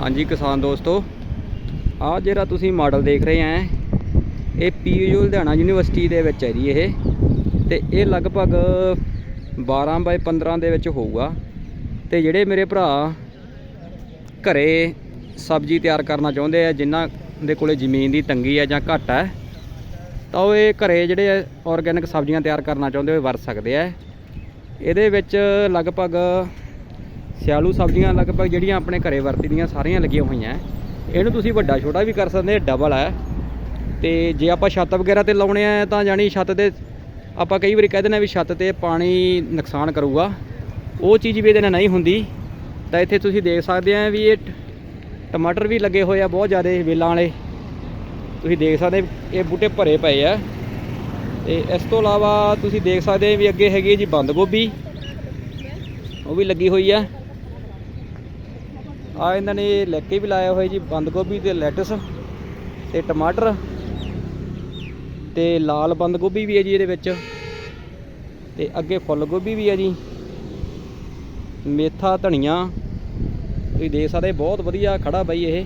ਹਾਂਜੀ ਕਿਸਾਨ ਦੋਸਤੋ, ਆਹ ਜਿਹੜਾ ਤੁਸੀਂ ਮਾਡਲ ਦੇਖ ਰਹੇ ਆ ਇਹ ਪੀਯੂ ਲੁਧਿਆਣਾ ਯੂਨੀਵਰਸਿਟੀ ਦੇ ਵਿੱਚ ਹੈ ਜੀ ਇਹ, ਤੇ ਇਹ ਲਗਭਗ 12 ਬਾਈ 15 ਦੇ ਵਿੱਚ ਹੋਊਗਾ। ਤੇ ਜਿਹੜੇ ਮੇਰੇ ਭਰਾ ਘਰੇ ਸਬਜ਼ੀ ਤਿਆਰ ਕਰਨਾ ਚਾਹੁੰਦੇ ਆ, ਜਿਨ੍ਹਾਂ ਦੇ ਕੋਲੇ ਜ਼ਮੀਨ ਦੀ ਤੰਗੀ ਹੈ ਜਾਂ ਘੱਟ ਹੈ ਤਾਂ ਉਹ ਇਹ ਘਰੇ ਜਿਹੜੇ ਆਰਗੈਨਿਕ ਸਬਜ਼ੀਆਂ ਤਿਆਰ ਕਰਨਾ ਚਾਹੁੰਦੇ ਹੋ ਵਰਤ ਸਕਦੇ ਆ। ਇਹਦੇ ਵਿੱਚ ਲਗਭਗ ਸਿਆਲੂ ਸਬਜ਼ੀਆਂ ਲਗਭਗ ਜਿਹੜੀਆਂ ਆਪਣੇ ਘਰੇ ਵਰਤੀ ਦੀਆਂ ਸਾਰੀਆਂ ਲੱਗੀਆਂ ਹੋਈਆਂ ਇਹਨੂੰ ਤੁਸੀਂ ਵੱਡਾ ਛੋਟਾ ਵੀ ਕਰ ਸਕਦੇ, ਡਬਲ ਹੈ ਤੇ ਜੇ ਆਪਾਂ ਛੱਤ ਵਗੈਰਾ ਤੇ ਲਾਉਣੇ ਆ ਤਾਂ ਜਾਨੀ ਛੱਤ ਤੇ ਆਪਾਂ ਕਈ ਵਾਰੀ ਕਹਿ ਦਿੰਦੇ ਆ ਵੀ ਛੱਤ ਤੇ ਪਾਣੀ ਨੁਕਸਾਨ ਕਰੂਗਾ। ਉਹ ਚੀਜ਼ ਵੀ ਇਹਦੇ ਨਾਲ ਨਹੀਂ ਹੁੰਦੀ। ਤਾਂ ਇੱਥੇ ਤੁਸੀਂ ਦੇਖ ਸਕਦੇ ਆ ਵੀ ਇਹ ਟਮਾਟਰ ਵੀ ਲੱਗੇ ਹੋਏ ਆ ਬਹੁਤ ਜ਼ਿਆਦਾ ਵੇਲਾਂ ਵਾਲੇ। ਤੁਸੀਂ ਦੇਖ ਸਕਦੇ ਇਹ ਬੂਟੇ ਭਰੇ ਪਏ ਆ ਤੇ ਇਸ ਤੋਂ ਇਲਾਵਾ ਤੁਸੀਂ ਦੇਖ ਸਕਦੇ ਵੀ ਅੱਗੇ ਹੈਗੀ ਹੈ ਜੀ ਬੰਦ ਗੋਭੀ। ਉਹ ਵੀ ਲੱਗੀ ਹੋਈ ਆ ਆ ਇਹਨਾਂ ਨੇ ਲੈ ਕੇ ਵੀ ਲਾਇਆ ਹੋਇਆ ਜੀ, ਬੰਦ ਗੋਭੀ ਤੇ ਲੈਟਸ ਤੇ ਟਮਾਟਰ ਤੇ ਲਾਲ ਬੰਦ ਗੋਭੀ ਵੀ ਹੈ ਜੀ ਇਹਦੇ ਵਿੱਚ ਤੇ ਅੱਗੇ ਫੁੱਲ ਗੋਭੀ ਵੀ ਹੈ ਜੀ। ਮੇਥਾ, ਧਨੀਆ, ਤੁਸੀਂ ਦੇਖ ਸਕਦੇ, ਬਹੁਤ ਵਧੀਆ ਖੜਾ ਬਾਈ ਇਹ।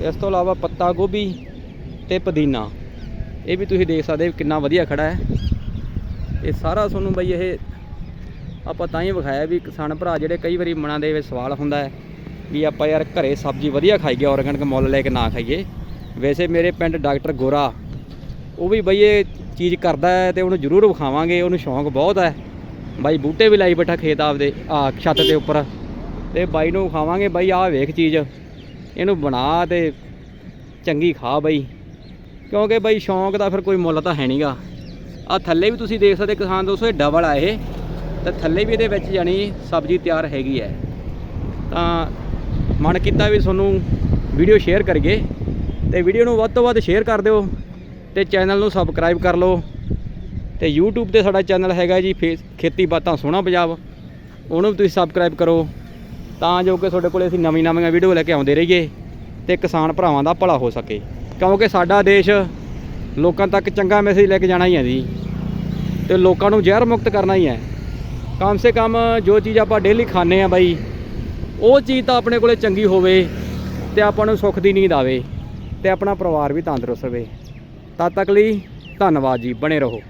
ਇਸ ਤੋਂ ਇਲਾਵਾ ਪੱਤਾ ਗੋਭੀ ਤੇ ਪੁਦੀਨਾ, ਇਹ ਵੀ ਤੁਸੀਂ ਦੇਖ ਸਕਦੇ ਕਿੰਨਾ ਵਧੀਆ ਖੜਾ ਹੈ। ਇਹ ਸਾਰਾ ਤੁਹਾਨੂੰ ਬਾਈ ਇਹ ਆਪਾਂ ਤਾਂ ਹੀ ਵਿਖਾਇਆ ਵੀ ਕਿਸਾਨ ਭਰਾ ਜਿਹੜੇ ਕਈ ਵਾਰੀ ਮਨਾਂ ਦੇ ਵਿੱਚ ਸਵਾਲ ਹੁੰਦਾ ਹੈ ਵੀ ਆਪਾਂ ਯਾਰ ਘਰੇ ਸਬਜ਼ੀ ਵਧੀਆ ਖਾਈਏ ਆਰਗੈਨਿਕ ਮੁੱਲ ਲੈ ਕੇ ਨਾ ਖਾਈਏ। ਵੈਸੇ ਮੇਰੇ ਪਿੰਡ ਡਾਕਟਰ ਗੋਰਾ, ਉਹ ਵੀ ਬਈ ਇਹ ਚੀਜ਼ ਕਰਦਾ ਹੈ ਤੇ ਉਹਨੂੰ ਜ਼ਰੂਰ ਵਿਖਾਵਾਂਗੇ, ਉਹਨੂੰ ਸ਼ੌਂਕ ਬਹੁਤ ਹੈ। ਬਾਈ ਬੂਟੇ ਵੀ ਲਾਈ ਬੈਠਾ ਖੇਤ ਆਪਦੇ, ਆ ਛੱਤ ਦੇ ਉੱਪਰ। ਤੇ ਬਾਈ ਨੂੰ ਵਿਖਾਵਾਂਗੇ, ਬਾਈ ਆਹ ਵੇਖ ਚੀਜ਼, ਇਹਨੂੰ ਬਣਾ ਤੇ ਚੰਗੀ ਖਾ ਬਾਈ। ਕਿਉਂਕਿ ਬਾਈ ਸ਼ੌਂਕ ਦਾ ਫਿਰ ਕੋਈ ਮੁੱਲ ਤਾਂ ਹੈ ਨਹੀਂਗਾ ਆ ਥੱਲੇ ਵੀ ਤੁਸੀਂ ਦੇਖ ਸਕਦੇ ਕਿਸਾਨ ਦੋਸਤੋ, ਇਹ ਡਬਲ ਆ ਇਹ। ਤੇ ਥੱਲੇ ਵੀ ਇਹਦੇ ਵਿੱਚ ਜਾਨੀ ਸਬਜ਼ੀ ਤਿਆਰ ਹੈਗੀ ਹੈ। ਤਾਂ ਮਨ ਕੀਤਾ ਵੀ ਤੁਹਾਨੂੰ ਵੀਡੀਓ ਸ਼ੇਅਰ ਕਰੀਏ ਤੇ ਵੀਡੀਓ ਨੂੰ ਵੱਧ ਤੋਂ ਵੱਧ ਸ਼ੇਅਰ ਕਰ ਦਿਓ ਤੇ ਚੈਨਲ ਨੂੰ ਸਬਸਕ੍ਰਾਈਬ ਕਰ ਲਓ। ਤੇ YouTube ਤੇ ਸਾਡਾ ਚੈਨਲ ਹੈਗਾ ਜੀ ਫੇਸ ਖੇਤੀ ਬਾਤਾਂ ਸੋਹਣਾ ਪੰਜਾਬ। ਉਹਨੂੰ ਵੀ ਤੁਸੀਂ ਸਬਸਕ੍ਰਾਈਬ ਕਰੋ। ਤਾਂ ਜੋ ਕਿ ਤੁਹਾਡੇ ਕੋਲੇ ਅਸੀਂ ਨਵੀਂ ਨਵੀਆਂ ਵੀਡੀਓ ਲੈ ਕੇ ਆਉਂਦੇ ਰਹੀਏ ਤੇ ਕਿਸਾਨ ਭਰਾਵਾਂ ਦਾ ਭਲਾ ਹੋ ਸਕੇ। ਕਿਉਂਕਿ ਸਾਡਾ ਦੇਸ਼ ਲੋਕਾਂ ਤੱਕ ਚੰਗਾ ਮੈਸੇਜ ਲੈ ਕੇ ਜਾਣਾ ਹੀ ਹੈ ਜੀ। ਤੇ ਲੋਕਾਂ ਨੂੰ ਜ਼ਹਿਰ ਮੁਕਤ ਕਰਨਾ ਹੀ ਹੈ। ਕਮ ਸੇ ਕਮ ਜੋ ਚੀਜ਼ ਆਪਾਂ ਡੇਲੀ ਖਾਂਦੇ ਆ ਬਾਈ, ਉਹ ਚੀਜ਼ ਤਾਂ ਆਪਣੇ ਕੋਲੇ ਚੰਗੀ ਹੋਵੇ ਤੇ ਆਪਾਂ ਨੂੰ ਸੁੱਖ ਦੀ ਨੀਂਦ ਆਵੇ ਤੇ ਆਪਣਾ ਪਰਿਵਾਰ ਵੀ ਤੰਦਰੁਸਤ ਰਹੇ ਤਦ ਤੱਕ ਲਈ ਧੰਨਵਾਦ ਜੀ, ਬਣੇ ਰਹੋ।